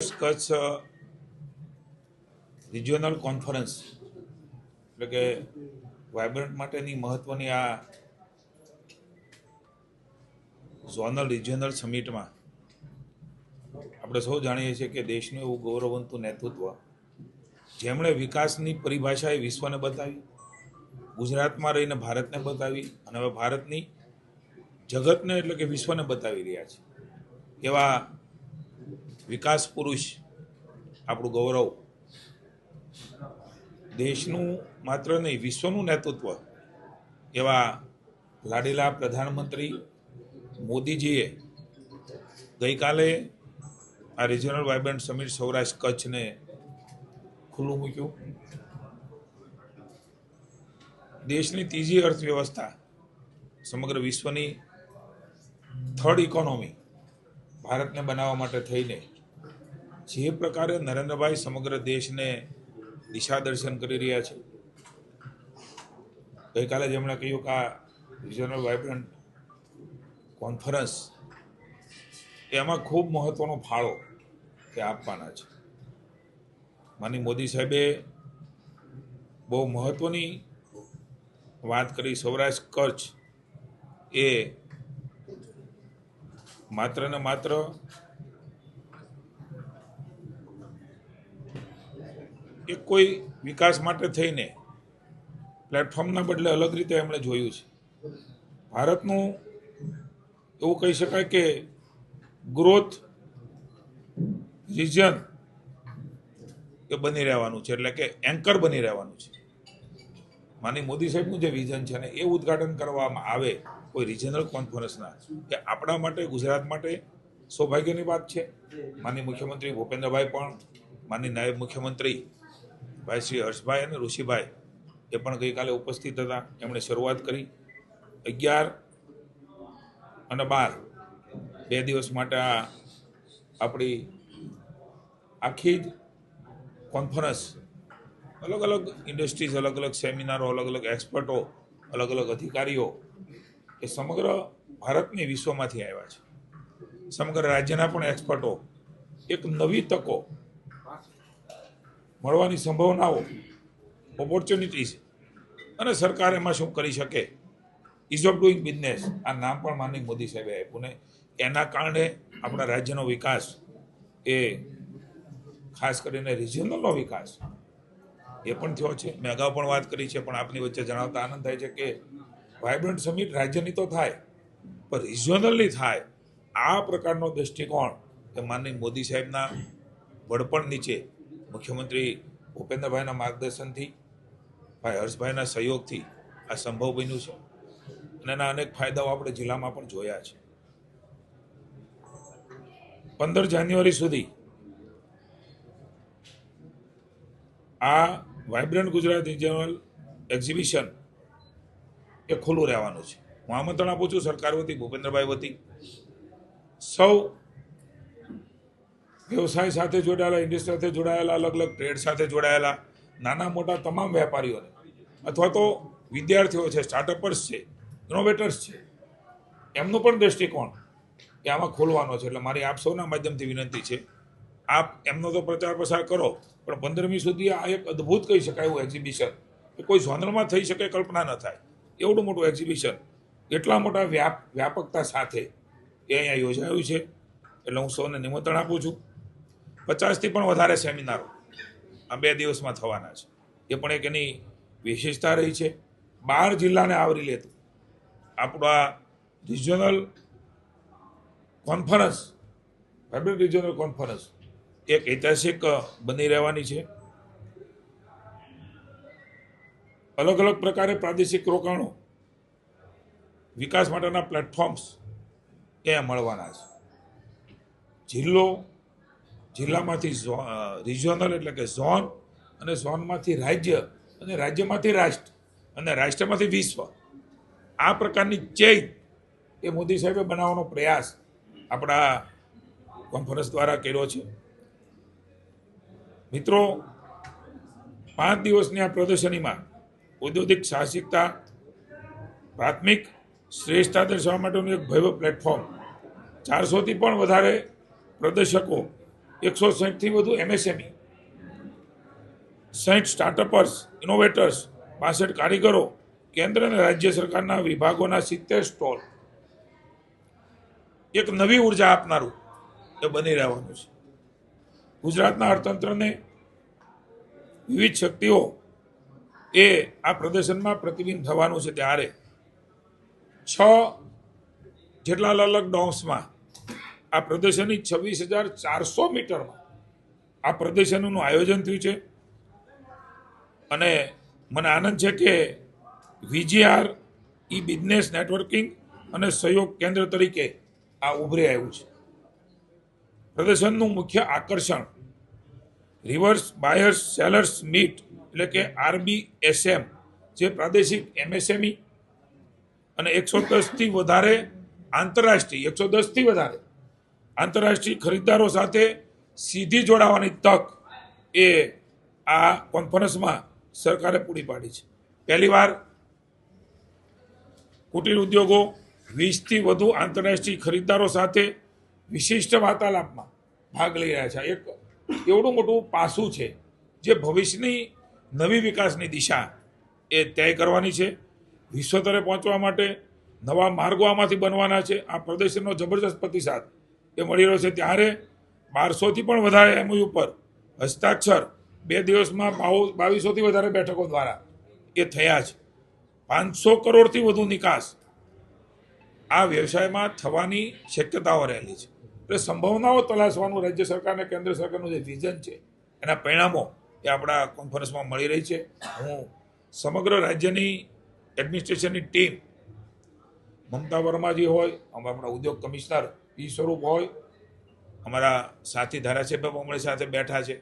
Kutch regional conference એટલે કે vibrant માટેની મહત્વની આ ઝોનલ રિજિયોનલ સમિટમાં આપણે સૌ જાણીએ છીએ કે દેશનું એવું ગૌરવંતું નેતૃત્વ જેમણે વિકાસની પરિભાષા એ વિશ્વને બતાવી, ગુજરાતમાં રહીને ભારતને બતાવી અને હવે ભારતની જગતને એટલે કે વિશ્વને બતાવી રહ્યા છે. એવા વિકાસ પુરુષ આપણું ગૌરવ. દેશનું માત્ર નહીં, વિશ્વનું નેતૃત્વ. એવા લાડેલા પ્રધાનમંત્રી મોદીજીએ ગઈકાલે આ રિજનલ વાઇબ્રન્ટ સમિટ સૌરાષ્ટ્ર કચ્છને ખુલ્લું મૂક્યું. દેશની ત્રીજી અર્થવ્યવસ્થા સમગ્ર વિશ્વની થર્ડ ઇકોનોમી ભારતને બનાવવા માટે થઈને જે પ્રકારે નરેન્દ્રભાઈ સમગ્ર દેશને દિશા દર્શન કરી રહ્યા છે. ગઈકાલે જેમણે કહ્યું કે આ રિજનલ વાઇબ્રન્ટ કોન્ફરન્સ એમાં ખૂબ મહત્વનો ફાળો તે આપવાના છે. માની મોદી સાહેબે બહુ મહત્વની વાત કરી. સૌરાષ્ટ્ર કચ્છ એ માત્ર ને માત્ર એ કોઈ વિકાસ માટે થઈને પ્લેટફોર્મના બદલે અલગ રીતે એમણે જોયું છે. ભારતનું એવું કહી શકાય કે ગ્રોથ રિજન એ બની રહેવાનું છે, એટલે કે એન્કર બની રહેવાનું છે. માની મોદી સાહેબનું જે વિઝન છે ને, એ ઉદ્ઘાટન કરવામાં આવે કોઈ રિજનલ કોન્ફરન્સના કે આપણા માટે, ગુજરાત માટે સૌભાગ્યની વાત છે. માની મુખ્યમંત્રી ભૂપેન્દ્રભાઈ પણ માની નાયબ મુખ્યમંત્રી ભાઈ શ્રી હર્ષભાઈ અને ઋષિભાઈ એ પણ ગઈકાલે ઉપસ્થિત હતા. એમણે શરૂઆત કરી અગિયાર અને બાર. બે દિવસ માટે આ આપણી આખી જ કોન્ફરન્સ અલગ અલગ ઇન્ડસ્ટ્રીઝ અલગ અલગ સેમિનારો અલગ અલગ એક્સપર્ટો અલગ અલગ અધિકારીઓ એ સમગ્ર ભારતની વિશ્વમાંથી આવ્યા છે. સમગ્ર રાજ્યના પણ એક્સપર્ટો એક નવી તકો મળવાની સંભાવનાઓ ઓપોર્ચ્યુનિટીઝ અને સરકાર એમાં શું કરી શકે? ઇઝ ઓફ ડુઈંગ બિઝનેસ આ નામ પણ માનની મોદી સાહેબે આપ્યું ને. એના કારણે આપણા રાજ્યનો વિકાસ એ ખાસ કરીને રિજિયનલનો વિકાસ એ પણ થયો છે. મેં અગાઉ પણ વાત કરી છે, પણ આપની વચ્ચે જણાવતા આનંદ થાય છે કે વાઇબ્રન્ટ સમિટ રાજ્યની તો થાય, પણ રિજિયોનલની થાય. આ પ્રકારનો દૃષ્ટિકોણ એ માનની મોદી સાહેબના વડપણ નીચે મુખ્યમંત્રી ભૂપેન્દ્રભાઈના માર્ગદર્શનથી, ભાઈ હર્ષભાઈના સહયોગથી આ સંભવ બન્યું છે. અને એના અનેક ફાયદાઓ આપણે જિલ્લામાં પણ જોયા છે. પંદર જાન્યુઆરી સુધી આ વાઇબ્રન્ટ ગુજરાત રિજનલ એક્ઝિબિશન એ ખુલ્લું રહેવાનું છે. હું આમંત્રણ આપું છું સરકાર વતી, ભૂપેન્દ્રભાઈ વતી. સૌ વ્યવસાય સાથે જોડાયેલા ઇન્ડસ્ટ્રી સાથે જોડાયેલા અલગ અલગ ટ્રેડ સાથે જોડાયેલા, નાના મોટા તમામ વેપારીઓને, અથવા તો વિદ્યાર્થીઓ છે સ્ટાર્ટઅપર્સ છે ઇનોવેટર્સ છે, એમનો પણ દ્રષ્ટિકોણ કે આમાં ખોલવાનો છે. એટલે મારી આપ સૌના માધ્યમથી વિનંતી છે, આપ એમનો તો પ્રચાર પ્રસાર કરો, પણ પંદરમી સુધી આ એક અદ્ભુત કહી શકાય એવું એક્ઝિબિશન કે કોઈ ઝોનલમાં થઈ શકે, કલ્પના ન થાય. એવડું મોટું એક્ઝિબિશન એટલા મોટા વ્યાપ, વ્યાપકતા સાથે એ અહીંયા યોજાયું છે. એટલે હું સૌને નિમંત્રણ આપું છું. પચાસથી પણ વધારે સેમિનારો આ બે દિવસમાં થવાના છે. એ પણ એક એની વિશેષતા રહી છે. બાર જિલ્લાને આવરી લેતું આપણું regional conference fabric regional conference એક ઐતિહાસિક બની રહેવાની છે. અલગ અલગ પ્રકારે પ્રાદેશિક રોકાણો વિકાસ માટેના પ્લેટફોર્મ્સ એ મળવાના છે. જિલ્લો જિલ્લામાંથી રિજિયોનલ એટલે કે ઝોન અને ઝોનમાંથી રાજ્ય અને રાજ્યમાંથી રાષ્ટ્ર અને રાષ્ટ્રમાંથી વિશ્વ. આ પ્રકારની ચેઇન એ મોદી સાહેબે બનાવવાનો પ્રયાસ આપણા કોન્ફરન્સ દ્વારા કર્યો છે. મિત્રો, પાંચ દિવસની આ પ્રદર્શનીમાં ઔદ્યોગિક સાહસિકતા, પ્રાથમિક શ્રેષ્ઠતા દર્શાવવા માટેનું એક ભવ્ય પ્લેટફોર્મ ચારસોથી પણ વધારે પ્રદર્શકો એકસો સાહીઠથી વધુ એમએસએમઈ સાહીઠ સ્ટાર્ટઅપર્સ ઇનોવેટર્સ બાસઠ કારીગરો, કેન્દ્ર અને રાજ્ય સરકારના વિભાગોના સિત્તેર સ્ટોલ. એક નવી ઊર્જા આપનારું એ બની રહેવાનું છે. ગુજરાતના અર્થતંત્રને વિવિધ શક્તિઓ એ આ પ્રદર્શનમાં પ્રતિબિંબ થવાનું છે ત્યારે. છ જેટલા અલગ ડોમ્સમાં આ પ્રદર્શનની છવ્વીસ હજાર ચારસો મીટરમાં આ પ્રદર્શનનું આયોજન થયું છે. અને મને આનંદ છે કે વીજીઆર ઈ બિઝનેસ નેટવર્કિંગ અને સહયોગ કેન્દ્ર તરીકે આ ઉભરી આવ્યું છે. પ્રદર્શનનું મુખ્ય આકર્ષણ રિવર્સ બાયર્સ સેલર્સ મીટ એટલે કે આરબીએસએમ જે પ્રાદેશિક એમએસએમઈ અને એકસો દસથી વધારે આંતરરાષ્ટ્રીય, એકસો દસથી વધારે આંતરરાષ્ટ્રીય ખરીદદારો સાથે સીધી જોડાવાની તક એ આ કોન્ફરન્સમાં સરકારે પૂરી પાડી છે. પહેલીવાર કુટીર ઉદ્યોગો વીસથી વધુ આંતરરાષ્ટ્રીય ખરીદદારો સાથે વિશિષ્ટ વાર્તાલાપમાં ભાગ લઈ રહ્યા છે. એક એવડું મોટું પાસું છે જે ભવિષ્યની નવી વિકાસની દિશા એ તય કરવાની છે. વિશ્વતરે પહોંચવા માટે નવા માર્ગો આમાંથી બનવાના છે. આ પ્રદર્શનનો જબરજસ્ત પ્રતિસાદ એ મળી રહ્યો છે ત્યારે બારસોથી પણ વધારે એમઓયુ ઉપર હસ્તાક્ષર બે દિવસમાં બાવ- બાવીસોથી વધારે બેઠકો દ્વારા એ થયા છે. પાંચસો કરોડથી વધુ નિકાસ આ વ્યવસાયમાં થવાની શક્યતાઓ રહેલી છે. એટલે સંભાવનાઓ તલાશવાનું રાજ્ય સરકાર અને કેન્દ્ર સરકારનું જે વિઝન છે, એના પરિણામો એ આપણા કોન્ફરન્સમાં મળી રહી છે. હું સમગ્ર રાજ્યની એડમિનિસ્ટ્રેશનની ટીમ મમતા વર્માજી હોય આપણા ઉદ્યોગ કમિશનર પી સ્વરૂપ હોય. અમારા સાથી ધારાસભ્ય પણ અમારી સાથે બેઠા છે.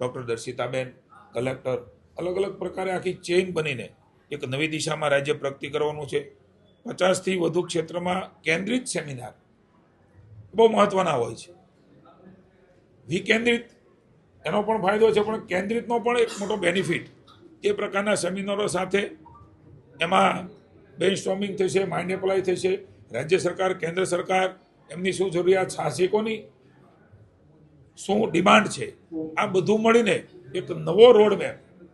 ડૉક્ટર દર્શિતાબેન, કલેક્ટર, અલગ અલગ પ્રકારે આખી ચેઇન બનીને એક નવી દિશામાં રાજ્ય પ્રગતિ કરવાનું છે. પચાસથી વધુ ક્ષેત્રમાં કેન્દ્રિત સેમિનાર બહુ મહત્વના હોય છે. વિકેન્દ્રિત એનો પણ ફાયદો છે, પણ કેન્દ્રિતનો પણ એક મોટો બેનિફિટ. એ પ્રકારના સેમિનારો સાથે એમાં બ્રેન સ્ટોમિંગ થશે માઇન્ડ એપ્લાય થશે રાજ્ય સરકાર, કેન્દ્ર સરકાર, એમની શું જરૂરિયાત સાહસિકોની શું ડિમાન્ડ છે? આ બધું મળીને એક નવો રોડ મેપ